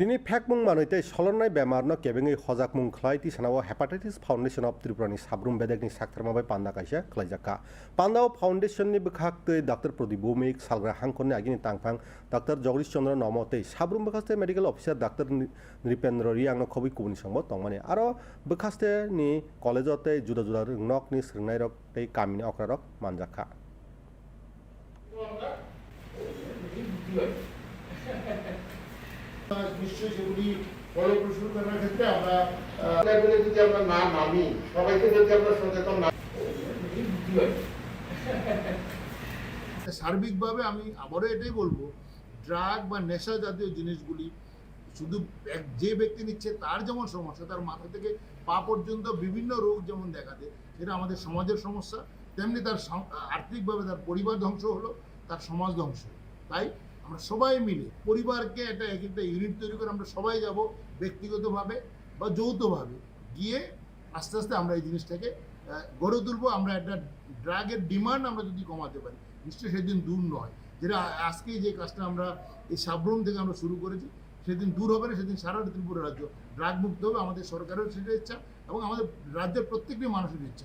তিনি ফ্যাকমুং মানুষ সলনাই বেমারন কেবেঙ্গি হজাক মুং খলাই তিসানাও হেপাটাইটিস ফাউন্ডেশন অফ ত্রিপুরানি সাবরুম বেদেকনি পান্ডা পান্দা খাইজাকা পান্ডাও ফাউন্ডেশন ফাউন্ডেশননি তৈ ডাক্তার প্রদীপ ভৌমিক সালগ্রা হাংকননি আগিনি তাংফাং ডাক্তার জগদীশ চন্দ্র নমতে সাবরুম বখাস্তে মেডিকেল অফিসার ডাক্তার নৃপেন্দ্র রি রিয়াংন খবি কুবনি সঙ্গ তংমানি আরও বখাস্তে নি কলেজতে জুদা জুদা রং নকনি সৃংনাই রক কামিনী অক্রারক মানজাকা নিশ্চয়ই সেগুলি ফলপ্রসূ করার ক্ষেত্রে আমরা লেভেলে যদি আমরা না নামি সবাইকে যদি আমরা সচেতন না সার্বিকভাবে আমি আবারও এটাই বলব ড্রাগ বা নেশা জাতীয় জিনিসগুলি শুধু যে ব্যক্তি নিচ্ছে তার যেমন সমস্যা তার মাথা থেকে পা পর্যন্ত বিভিন্ন রোগ যেমন দেখা দেয় সেটা আমাদের সমাজের সমস্যা তেমনি তার আর্থিকভাবে তার পরিবার ধ্বংস হলো তার সমাজ ধ্বংস তাই আমরা সবাই মিলে, পরিবারকে একটা এক একটা ইউনিট তৈরি করে আমরা সবাই যাব ব্যক্তিগতভাবে বা যৌথভাবে গিয়ে আস্তে আস্তে আমরা এই জিনিসটাকে গড়ে তুলবো। আমরা একটা ড্রাগের ডিমান্ড আমরা যদি কমাতে পারি, নিশ্চয়ই সেদিন দূর নয়। যেটা আজকেই যে কাজটা আমরা এই সাবরুম থেকে আমরা শুরু করেছি, সেদিন দূর হবে না, সেদিন সারা ত্রিপুরা রাজ্য ড্রাগ মুক্ত হবে। আমাদের সরকারের সেটা ইচ্ছা এবং আমাদের রাজ্যের প্রত্যেকটি মানুষের ইচ্ছা।